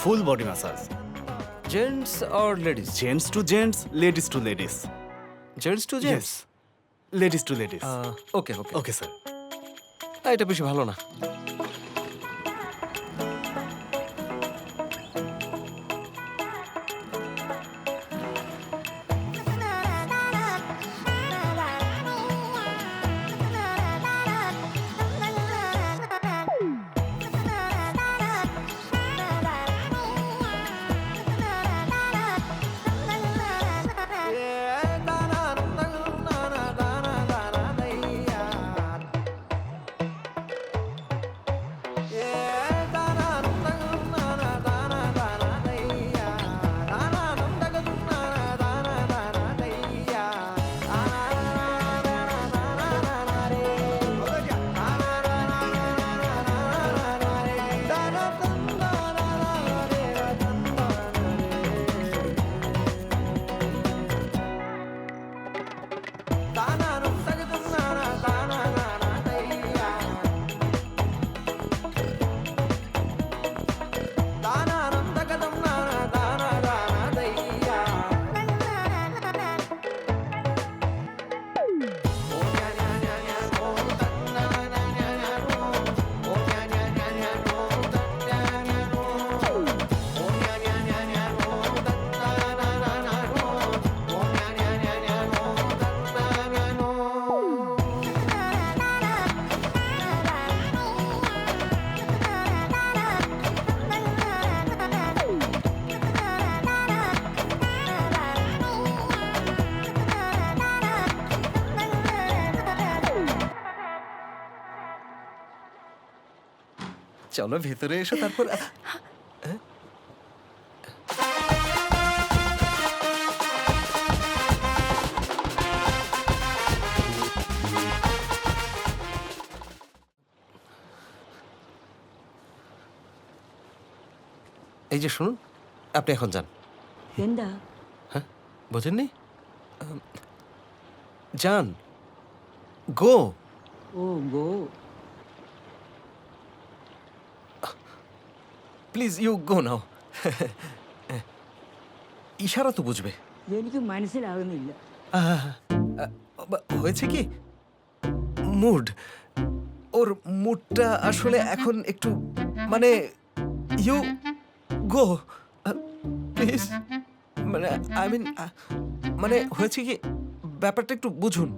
Full body massage gents or ladies gents to gents ladies to ladies gents to gents ladies to ladies okay okay okay sir এটা বেশি ভালো না। চলো ভেতরে এসো তারপর এই যে শুনুন আপনি এখন যান। হেন্দা। হ্যাঁ বোঝেননি? যান। গো। ও গো। প্লিজ ইউ গো নাও ইশারা তো বুঝবে എനിക്ക് മനസ്സിലാകുന്നില്ല আহ, আহ, বা- হয়েছে কি মুড ওর মুডটা আসলে এখন একটু মানে ইউ গো প্লিজ মানে আই মিন মানে হয়েছে কি ব্যাপারটা একটু বুঝুন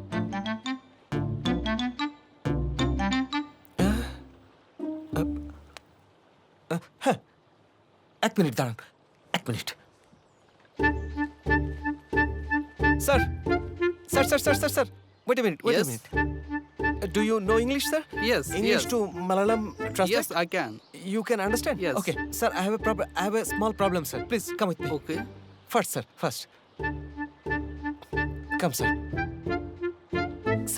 এক মিনিট দাঁড়ান এক minute sir sir sir sir sir sir wait a minute wait a Yes? Minute do you know English sir Yes, English yes. to Malayalam translate? Yes, I can. You can understand? Yes. Okay, sir, I have a problem. I have a small problem, sir. Please come with me. Okay. First, sir. First. Come, sir.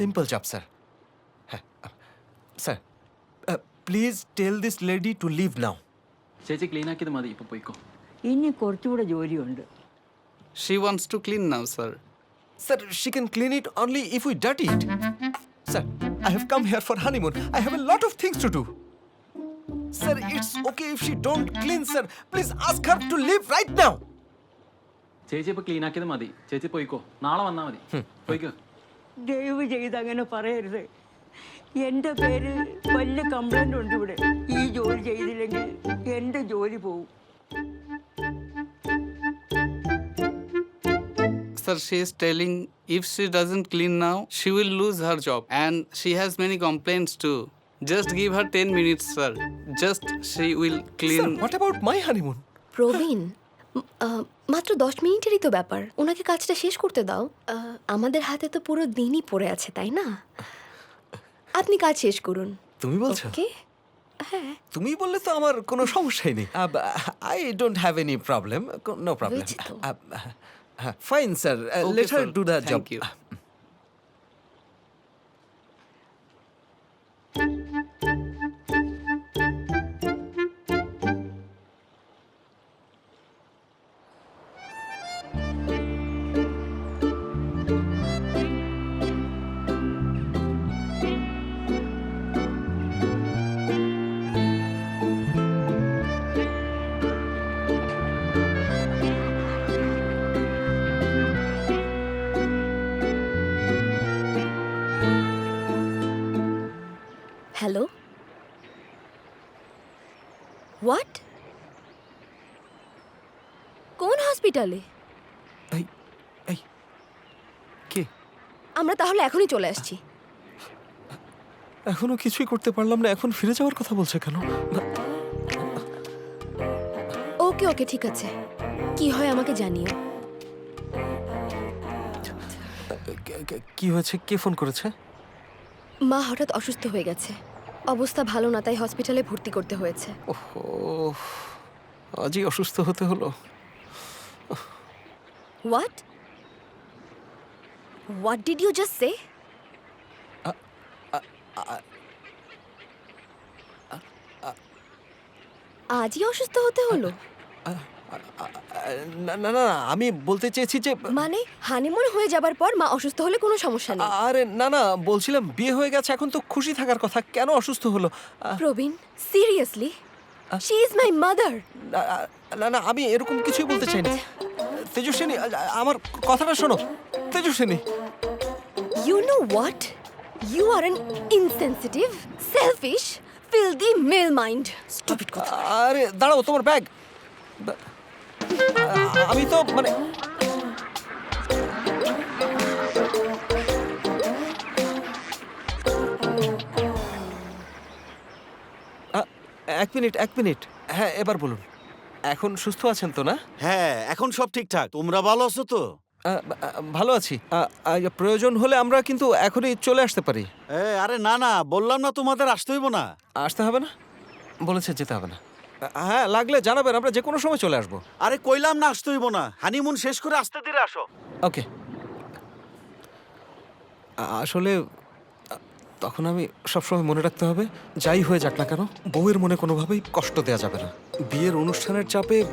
Simple job, sir. Huh, uh, Sir, uh, please tell this lady to leave now. ചേച്ചി clean ആക്കിയത് മതി ഇപ്പൊ പോയിക്കോ. ഇനി കുറച്ചുകൂടെ ജോലിയുണ്ട്. She wants to clean now sir sir she can clean it only if we dirty it sir I have come here for honeymoon I have a lot of things to do sir it's okay if she don't clean sir please ask her to leave right now ചേച്ചി ഇപ്പൊ clean ആക്കിയത് മതി. ചേച്ചി പോയിക്കോ. നാളെ വന്നാ മതി. പോയിക്കോ. ദയവ് ചെയ്ത് അങ്ങനെ പറയരുത്. എന്റെ പേര് വലിയ കംപ്ലൈന്റ് ഉണ്ട് ഇവിടെ. ജോലി ചെയ്തില്ലെങ്കിൽ എൻ്റെ ജോലി പോവും Sir, she is telling if she doesn't clean now, she will lose her job. And she has many complaints too. Just give her 10 minutes, sir. Just she will Sir, clean. what about my honeymoon? প্রবীণ উম, আহ, মাত্র দশ মিনিটেরই তো ব্যাপার ওনাকে কাজটা শেষ করতে দাও আহ, আমাদের হাতে তো পুরো দিনই পড়ে আছে তাই না আপনি কাজ শেষ করুন তুমি বলছো ওকে হ্যাঁ। তুমি বললে তো আমার কোনো সমস্যাই নেই। I don't have any problem no problem fine sir Okay, let her do the job Thank you. এই কে? আমরা তাহলে এখনই চলে আসছি। এখনও কিছুই করতে পারলাম না এখন ফিরে যাওয়ার কথা বলছে কেন? ওকে ওকে ঠিক আছে। কি হয় আমাকে জানিও। কি হয়েছে? কে ফোন করেছে? মা হঠাৎ অসুস্থ হয়ে গেছে। অবস্থা ভালো না তাই হসপিটালে ভর্তি করতে হয়েছে। ওহো আজই অসুস্থ হতে হলো। What what did you just say আজই অসুস্থ হতে হলো। না না না আমি বলতে চেয়েছি যে মানে হানিমুন হয়ে যাবার পর মা অসুস্থ হলে কোনো সমস্যা নেই। আরে না না বলছিলাম বিয়ে হয়ে গেছে এখন তো খুশি থাকার কথা কেন অসুস্থ হলো? Praveen seriously she is my mother না, না আমি এরকম কিছুই বলতে চাই না তেজস্বিনী আমার কথাটা শোনো Tejaswini you know what? You are an insensitive, selfish filthy male mind. Stupid কথা। আরে দাঁড়াও তোমার ব্যাগ আমি তো মানে এক মিনিট এক মিনিট। হ্যাঁ এবার বলুন। এখন সুস্থ আছেন তো না? হ্যাঁ এখন সব ঠিকঠাক। তোমরা ভালো আছো তো? ভালো আছি। আ, প্রয়োজন হলে আমরা কিন্তু এখনই চলে আসতে পারি। এ, আরে না না বললাম না তোমাদের আসতে হইব না। আসতে হবে না? বলেছে যেতে হবে না। হ্যাঁ লাগলে জানাবেন আমরা যে কোনো সময় চলে আসব। আরে কইলাম না আসতে হইব না। হানিমুন শেষ করে আসতে দিলে আসো। ওকে। আসলে তখন আমি সবসময় মনে রাখতে হবে যাই হয়ে যাক না কেন বউয়ের মনে কোনোভাবেই কষ্ট দেওয়া যাবে না। বিয়ের অনুষ্ঠানের চাপে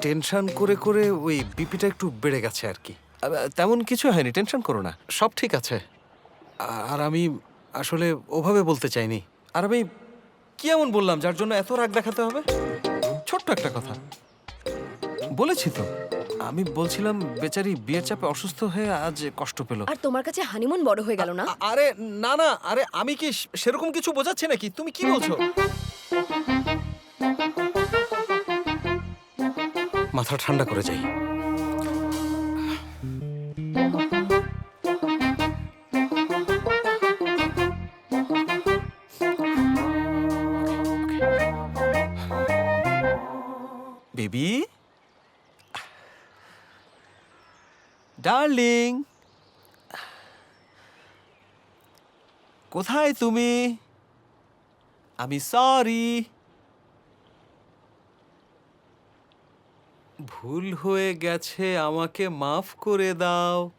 টেনশন করে করে ওই বিপিটা একটু বেড়ে গেছে আর কি। আ, তেমন কিছু হয়নি টেনশন করো না সব ঠিক আছে। আ- আর আমি আসলে ওভাবে বলতে চাইনি। আর আমি কি এমন বললাম যার জন্য এত রাগ দেখাতে হবে? ছোট্ট একটা কথা। বলেছি তো আমি বলছিলাম বেচারি বিয়ের চাপে অসুস্থ হয়ে আজ কষ্ট পেল। আর তোমার কাছে হানিমুন বড় হয়ে গেল না? আ- আরে না না আরে আমি কি সে- সেরকম কিছু বোঝাচ্ছি নাকি? তুমি কি বলছো? মাথা ঠান্ডা করে যাই। বেবি? ডার্লিং কোথায় তুমি? আমি সরি ভুল হয়ে গেছে, আমাকে মাফ করে দাও।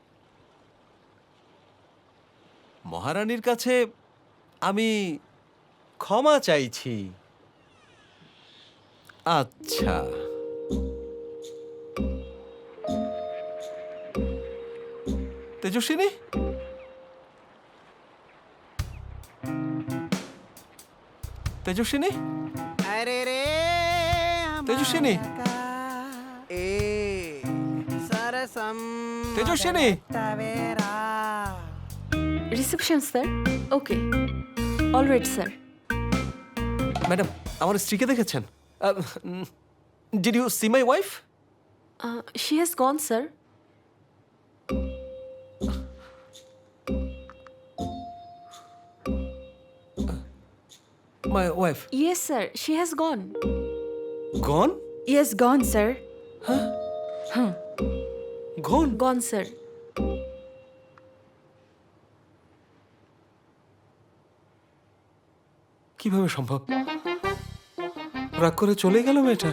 মহারানীর কাছে আমি ক্ষমা চাইছি। আচ্ছা। তেজস্বিনী? তেজস্বিনী? তেজস্বিনী? আমার স্ত্রীকে দেখেছেন? মাই sir. She has gone. Gone? Yes, gone, sir. Huh? Huh. Gone? Gone, sir. কীভাবে সম্ভব রাগ করে চলে গেল মেয়েটা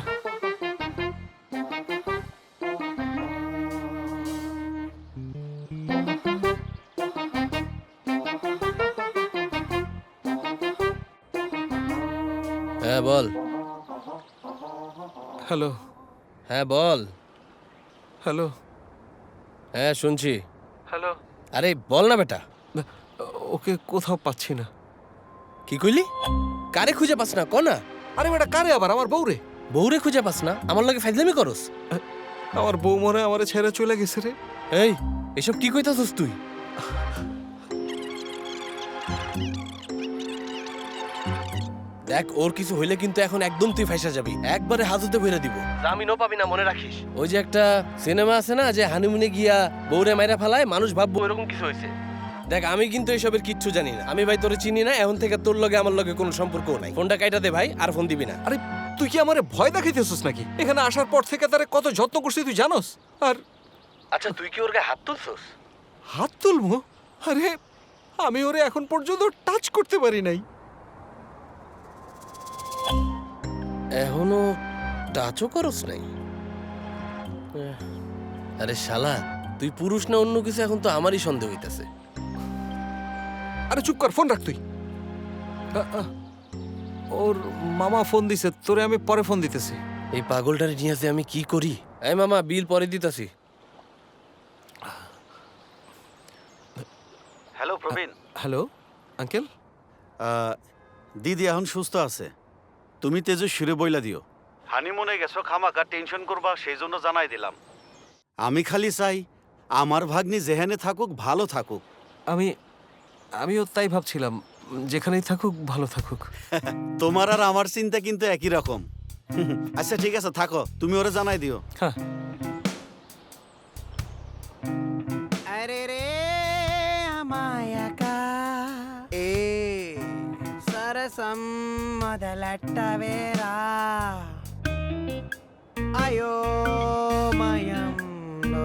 হ্যাঁ বল। হ্যালো। হ্যাঁ বল। হ্যালো। হ্যাঁ শুনছি। হ্যালো। আরে বল না বেটা। ওকে কোথাও পাচ্ছি না। কি কইলি? কারে খুঁজে পাস না? ক না আরে বেটা কারে আবার? আমার বউ রে বউরে খুঁজে পাস না? আমার লগে ফাইজলামি করস? আমার বউ মনে আমারে ছেড়ে চলে গেছে রে। এই এসব কি কইতাছস তুই? দেখ ওর কিছু হইলে কিন্তু এখন একদম তুই ফাইসা যাবি। একবারে হাজতে ভরে দিব। জামিনও পাবি না মনে রাখিস। ওই যে একটা সিনেমা আছে না যে হানিমুনে গিয়া বউরে মাইরা ফেলায় মানুষ ভাববো এরকম কিছু হয়েছে। দেখ আমি কিন্তু এসবের কিচ্ছু জানি না। আমি ভাই তোরে চিনি না এখন থেকে তোর লগে আমার লগে কোনো সম্পর্ক নাই। ফোনটা কাইটা দে ভাই আর ফোন দিবি না। আরে তুই কি আমারে ভয় দেখাইতেছিস নাকি? এখানে আসার পর থেকে তারে কত যত্ন করছিস তুই জানোস? আর আচ্ছা তুই কি ওর গায়ে হাত তুলছস? হাত তুলবো? আরে আমি ওরে এখন পর্যন্ত টাচ করতে পারি নাই। এখনও টাচও করস নাই? আরে শালা তুই পুরুষ না অন্য কিছু? এখন তো আমারই সন্দেহ হইতাছে। আরে চুপ কর ফোন রাখ তুই। ওর মামা ফোন দিছে তোরে আমি পরে ফোন দিতেছি। এই পাগলটারে নিয়ে যে আমি কি করি? এই মামা বিল পরে দিতাছি। হ্যালো প্রবীণ। Hello uncle? দিদি এখন সুস্থ আছে। তুমি তেজু সুরে বইলা দিও। হানিমুনে গেছো খামাকা টেনশন করবা সেই জন্য জানাই দিলাম। আমি খালি চাই আমার ভাগ্নি যেখানে থাকুক ভালো থাকুক। আমি আমিও তাই ভাবছিলাম যেখানেই থাকুক ভালো থাকুক। তোমার আর আমার চিন্তা কিন্তু একই রকম। আচ্ছা ঠিক আছে থাকো তুমি ওরা জানাই দিও। হ্যাঁ। సరసం మొదలెట్టవేరా? అయోమయంలో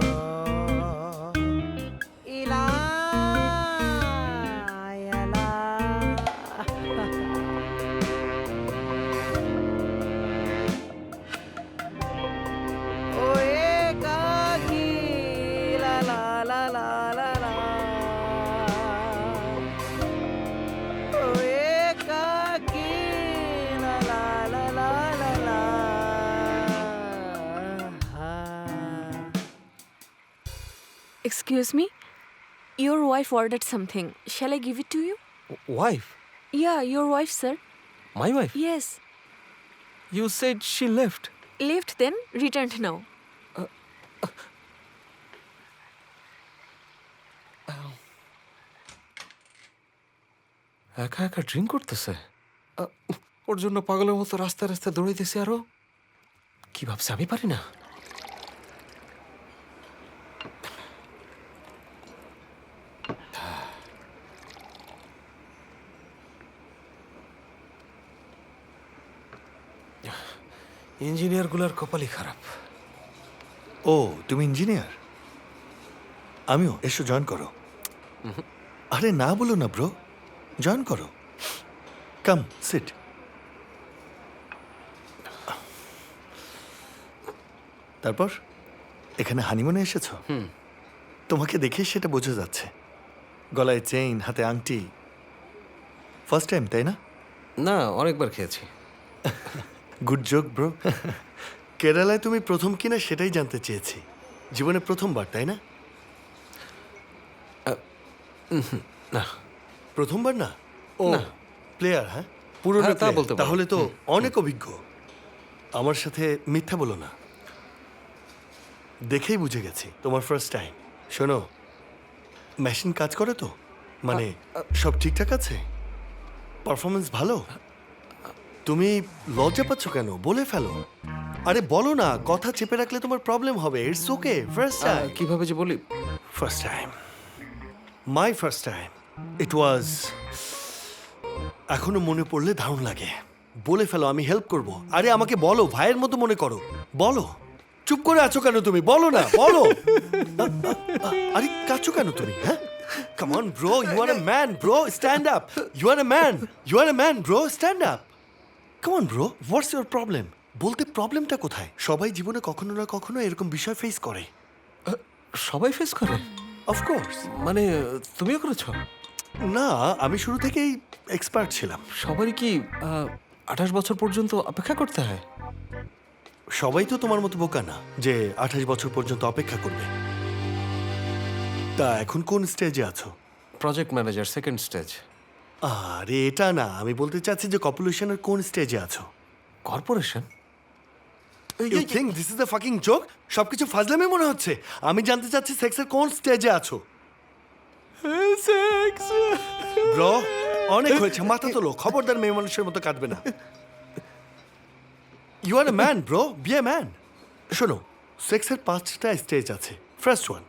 Excuse me? Your wife ordered something. Shall I give it to you? Wife Yeah, your wife, sir. My wife Yes. You said she left Left then, returned now. একা একা ড্রিঙ্ক করতেছে ওর জন্য পাগলের মতো রাস্তায় রাস্তায় দৌড়াইতেছে আরও কি ভাবছে আমি পারি না ইঞ্জিনিয়ারগুলোর কপালই খারাপ। ও তুমি ইঞ্জিনিয়ার? আমিও এসো জয়েন করো। আরে না বলো না ব্রো। জয়েন করো। Come sit. তারপর? এখানে হানিমুনে এসেছ? তোমাকে দেখে সেটা বোঝা যাচ্ছে। গলায় চেইন হাতে আংটি। ফার্স্ট টাইম তাই না? না অনেকবার খেয়েছি। গুড জোক ব্রো কেরালায় তুমি প্রথম কিনা সেটাই জানতে চেয়েছি। জীবনে প্রথমবার তাই না? না। প্রথমবার না? ও না। প্লেয়ার হ্যাঁ? পুরনো হ্যাঁ, তা বলতে তাহলে তো অনেক অভিজ্ঞ। আমার সাথে মিথ্যা বলো না। দেখেই বুঝে গেছি তোমার ফার্স্ট টাইম শোনো মেশিন কাজ করে তো? মানে সব ঠিকঠাক আছে? পারফরমেন্স ভালো? তুমি লজ্জা পাচ্ছ কেন? বলে ফেলো। আরে বলো না কথা চেপে রাখলে তোমার প্রবলেম হবে। ইটস ওকে ফার্স্ট টাইম কীভাবে যে বলি? First time my first time it was এখনও মনে পড়লে দারুণ লাগে। বলে ফেলো আমি হেল্প করব। আরে আমাকে বলো ভাইয়ের মতো মনে করো। বলো। চুপ করে আছো কেন তুমি? বলো না বলো। আরে কাছো কেন তুমি হ্যাঁ? Come on bro you are a man bro stand up you are a man you are a man bro stand up come on bro what's your problem বলতে প্রবলেমটা কোথায়? সবাই জীবনে কখনো না কখনো এরকম বিষয় ফেস করে। সবাই ফেস করে? অফকোর্স মানে তুমিও করেছ? না আমি শুরু থেকেই এক্সপার্ট ছিলাম। সবারই কি আঠাশ বছর পর্যন্ত অপেক্ষা করতে হয়? সবাই তো তোমার মতো বোকা না যে আঠাশ বছর পর্যন্ত অপেক্ষা করবে। তা এখন কোন স্টেজে আছো? প্রজেক্ট ম্যানেজার সেকেন্ড স্টেজ আরে এটা না আমি বলতে চাচ্ছি যে কপুলেশনের কোন স্টেজে আছো? Corporation? You think this is the fucking joke সবকিছু ফাজলামি মনে হচ্ছে। আমি জানতে চাচ্ছি সেক্সের কোন স্টেজে আছো। সেক্স ব্রো অনেক হয়েছে মাথা তোলো খবরদার মেয়ে মানুষের মতো কাটবে না। You are a man bro be a man শোনো সেক্সের পাঁচটা স্টেজ আছে। ফার্স্ট ওয়ান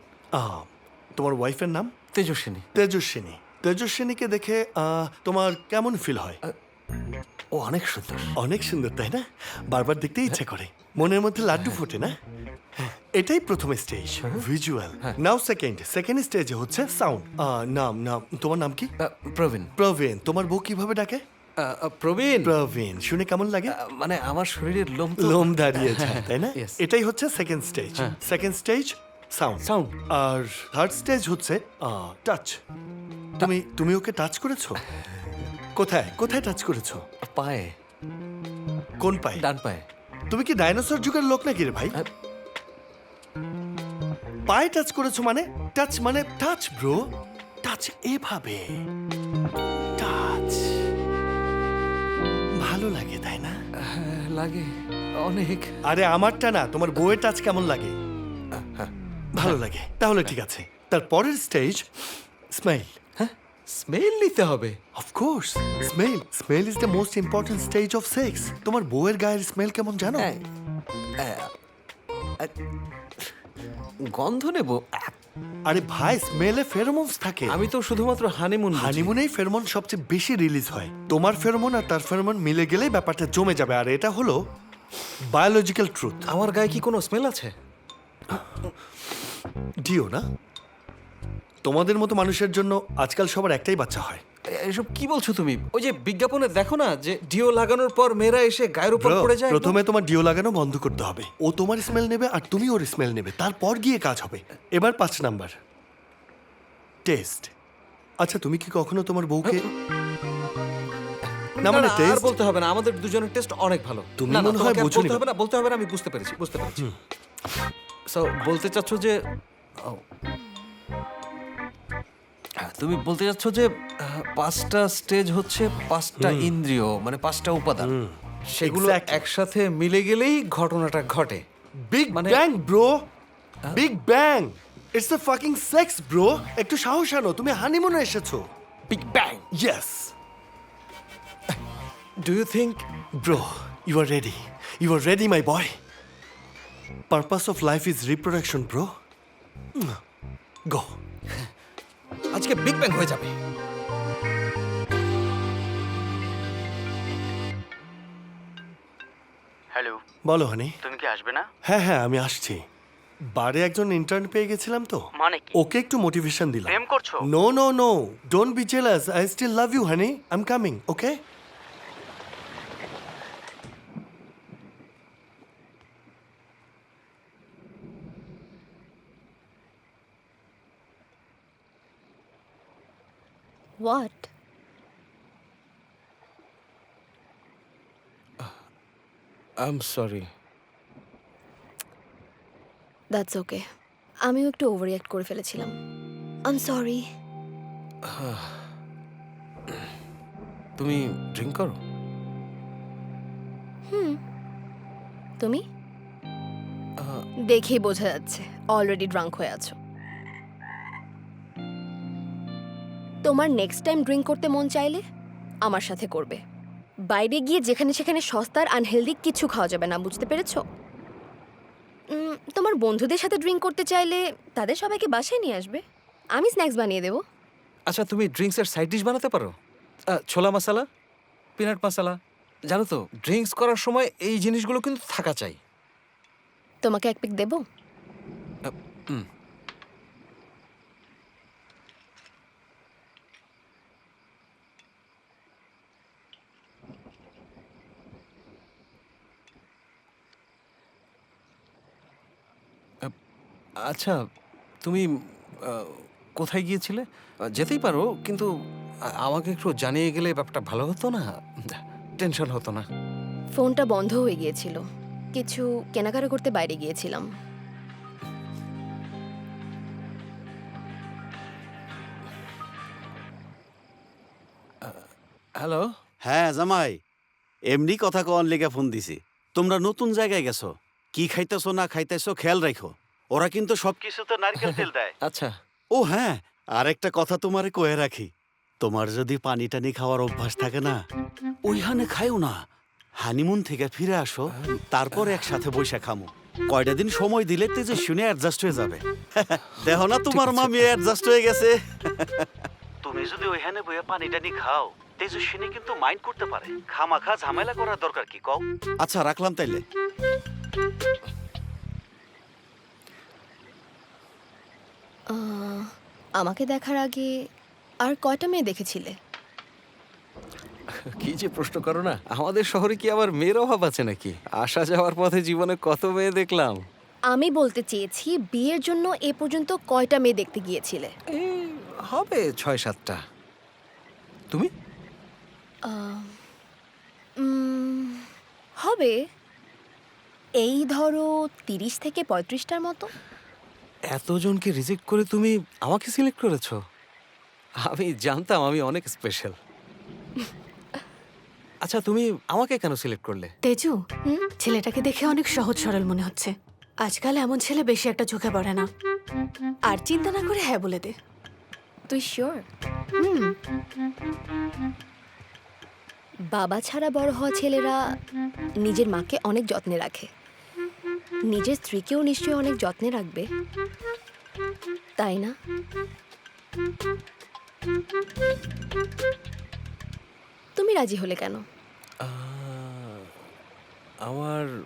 তোমার ওয়াইফের নাম? তেজস্বিনী। তেজস্বিনী। তেজস্বিনীকে দেখে আহ, তোমার কেমন ফিল হয়? ও অনেক সুন্দর। অনেক সুন্দর তাই না? বারবার দেখতে ইচ্ছে করে। মনের মধ্যে লাড্ডু ফোটে না? এটাই প্রথম stage visual now second second স্টেজে হচ্ছে সাউন্ড নাম নাম তোমার নাম কি? আহ, প্রবীণ। প্রবীণ। তোমার বউ কীভাবে ডাকে? আহ, আহ, প্রবীণ। প্রবীণ। শুনে কেমন লাগে? আহ, মানে আমার শরীরের লোম তো- লোম দাঁড়িয়ে যায় তাই না? Yes. এটাই হচ্ছে second stage second stage sound Sound. আর থার্ড স্টেজ হচ্ছে টাচ তুমি তুমি ওকে টাচ করেছ? কোথায় কোথায় টাচ করেছ? পায়ে। কোন পায়ে? ডান পায়ে। তুমি কি ডাইনোসর যুগের লোক নাকি রে ভাই? পায়ে টাচ করেছ মানে? টাচ মানে টাচ ব্রো টাচ এভাবে। টাচ ভালো লাগে তাই না? হ্যাঁ, লাগে অনেক। আরে আমারটা না তোমার বউয়ের টাচ কেমন লাগে? ভালো লাগে। তাহলে ঠিক আছে। তার পরের স্টেজ হ্যাঁ স্মেল নিতে হবে। Of course smell smell is the most important stage of sex তোমার বউয়ের গায়ের স্মেল কেমন জানো? হ্যাঁ। গন্ধ নেব। আরে ভাই স্মেলে ফেরোমনস থাকে। আমি তো শুধুমাত্র হানিমুন হানিমুনেই ফেরোমন সবচেয়ে বেশি রিলিজ হয়। তোমার ফেরোমন আর তার ফেরোমন মিলে গেলেই ব্যাপারটা জমে যাবে। আর এটা হলো বায়োলজিক্যাল ট্রুথ আমার গায়ে কি কোনো স্মেল আছে? ডিও না। তোমাদের মতো মানুষের জন্য আজকাল সবার একটাই বাচ্চা হয়। এসব কি বলছো তুমি? ওই যে বিজ্ঞাপনে দেখো না যে ডিও লাগানোর পর মেয়েরা এসে গায়ের উপর পড়ে যায় প্রথমে তোমার ডিও লাগানো বন্ধ করতে হবে। ও তোমার স্মেল নেবে আর তুমি ওর স্মেল নেবে। তারপর গিয়ে কাজ হবে। এবার পাঁচ নাম্বার। টেস্ট আচ্ছা তুমি কি কখনো তোমার বউকে না মানে টেস্ট বলতে হবে না আমাদের দুজনের টেস্ট অনেক ভালো। তুমি মনে হয় তোমাকে বলতে হবে না বলতে হবে না আমি বুঝতে পেরেছি বুঝতে পেরেছি। সো বলতে চাচ্ছ যে তুমি বলতে চাচ্ছ যে পাঁচটা স্টেজ হচ্ছে পাঁচটা ইন্দ্রিয় মানে পাঁচটা উপাদান সেগুলো. একসাথে মিলে গেলেই ঘটনাটা ঘটে বিগ মানে- bang bro big bang it's a fucking sex bro একটু সাহস আনো তুমি হানিমুনে এসেছ big bang yes do you think Bro, you are ready. You are ready, my boy. Purpose of life is reproduction, bro. Mm. আজকে big ব্যাং হয়ে যাবে। Hello বলো হানি তুমি কি আসবে না? হ্যাঁ হ্যাঁ আমি আসছি। বারে একজন ইন্টার্ন পেয়ে গেছিলাম তো। মানে কি? ওকে একটু মোটিভেশন দিলাম। প্রেম করছ? No no no don't be jealous I still love you honey I am coming okay what I am sorry that's okay আমিও একটু ওভার রিয়াক্ট করে ফেলেছিলাম। আই এম সরি তুমি ড্রিঙ্ক করো? হুম তুমি? দেখেই বোঝা যাচ্ছে অলরেডি ড্রাঙ্ক হয়ে আছো। তোমার নেক্সট টাইম ড্রিঙ্ক করতে মন চাইলে আমার সাথে করবে। বাইরে গিয়ে যেখানে সেখানে সস্তার আনহেলদি কিছু খাওয়া যাবে না বুঝতে পেরেছ? তোমার বন্ধুদের সাথে ড্রিঙ্ক করতে চাইলে তাদের সবাইকে বাসায় নিয়ে আসবে। আমি স্ন্যাক্স বানিয়ে দেবো। আচ্ছা তুমি ড্রিঙ্কসের সাইড ডিশ বানাতে পারো? ছোলা মশালা পিনাট মশালা জানো তো ড্রিঙ্কস করার সময় এই জিনিসগুলো কিন্তু থাকা চাই। তোমাকে এক পিক দেবো? আচ্ছা তুমি কোথায় গিয়েছিলে? যেতেই পারো কিন্তু আমাকে একটু জানিয়ে গেলে ব্যাপারটা ভালো হতো না? টেনশন হতো না। ফোনটা বন্ধ হয়ে গিয়েছিল। কিছু কেনাকাটা করতে বাইরে গিয়েছিলাম। হ্যালো? হ্যাঁ জামাই। এমনি কথা কন লেগে ফোন দিছি। তোমরা নতুন জায়গায় গেছো। কি খাইতেছো না খাইতেছো খেয়াল রাখো ওরা কিন্তু সবকিছুতে নারকেল তেল দেয়। আচ্ছা। ও হ্যাঁ আর একটা কথা তোমারে কয়ে রাখি। তোমার যদি পানি টানি খাওয়ার অভ্যাস থাকে না ওইখানে খাইও না। হানিমুন থেকে ফিরে আসো তারপর একসাথে বৈশা খামো। কয়টা দিন সময় দিলে তেজে শুনে অ্যাডজাস্ট হয়ে যাবে। দেখো না তোমার মামি অ্যাডজাস্ট হয়ে গেছে। তুমি যদি ওইখানে বইয়া পানি টানি খাও তেজস্বিনী কিন্তু মাইন্ড করতে পারে। খামাখা ঝামেলা করার দরকার কি কও? আচ্ছা রাখলাম তাইলে। আমাকে দেখার আগে আর কয়টা মেয়ে দেখেছিলে? কি যে প্রশ্ন করো না। আমাদের শহরে কি আবার মেয়ের অভাব আছে নাকি? আসা যাওয়ার পথে জীবনে কত মেয়ে দেখলাম। আমি বলতে চেয়েছি বিয়ের জন্য এ পর্যন্ত কয়টা মেয়ে দেখতে গিয়েছিলে? এই হবে ছয় সাতটা। তুমি? উম, হবে। এই ধরো তিরিশ থেকে পঁয়ত্রিশটার মতো। এতজনকে রিজেক্ট করে তুমি আমাকে সিলেক্ট করেছ? আমি জানতাম আমি অনেক স্পেশাল আচ্ছা তুমি আমাকে কেন সিলেক্ট করলে? তেজু ছেলেটাকে দেখে অনেক সহজ সরল মনে হচ্ছে। আজকাল এমন ছেলে বেশি একটা চোখে পড়ে না। আর চিন্তা না করে হ্যাঁ বলে দে। তুই শিওর বাবা ছাড়া বড় হওয়া ছেলেরা নিজের মাকে অনেক যত্নে রাখে। নিজের স্ত্রীকেও নিশ্চয়ই অনেক যত্নে রাখবে। তাই না? তুমি রাজি হলে কেন? আমার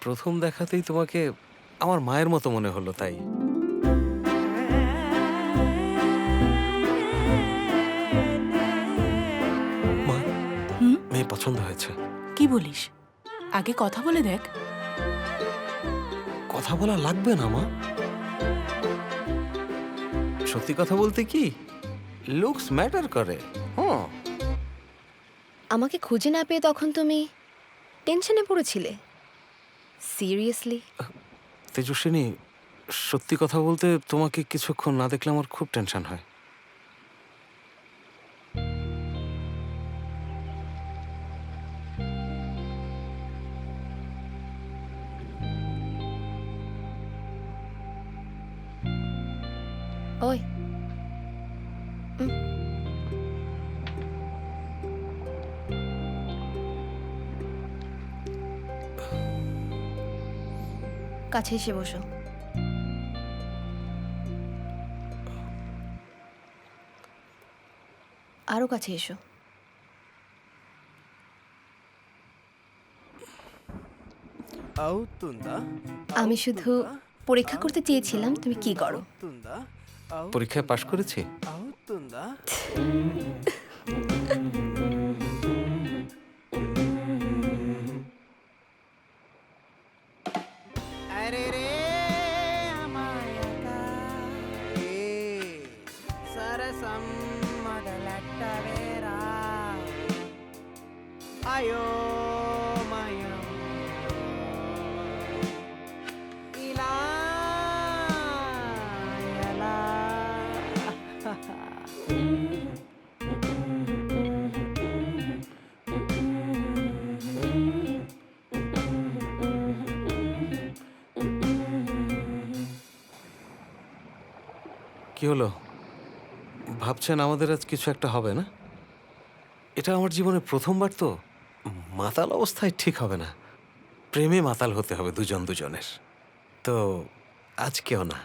প্রথম দেখাতেই তোমাকে আমার মায়ের মতো মনে হলো তাই। মা মেয়ে পছন্দ হয়েছে। কি বলিস? আগে কথা বলে দেখ। কথা বলা লাগবে না মা। সত্যি কথা বলতে কি লুকস ম্যাটার করে। হ্যাঁ আমাকে খুঁজে না পেয়ে তখন তুমি টেনশনে পড়েছিলে? সিরিয়াসলি তেজস্বিনী সত্যি কথা বলতে তোমাকে কিছুক্ষণ না দেখলে আমার খুব টেনশন হয়। উম। কাছে এসে বসো। আরও কাছে এসো। আমি শুধু পরীক্ষা করতে চেয়েছিলাম তুমি কি করো? পরীক্ষায় পাশ করেছি। আরে রে কি হলো? ভাবছেন আমাদের আজ কিছু একটা হবে না? এটা আমার জীবনে প্রথমবার তো। মাতাল অবস্থায় ঠিক হবে না। প্রেমে মাতাল হতে হবে দুজন দুজনের। তো আজকেও না।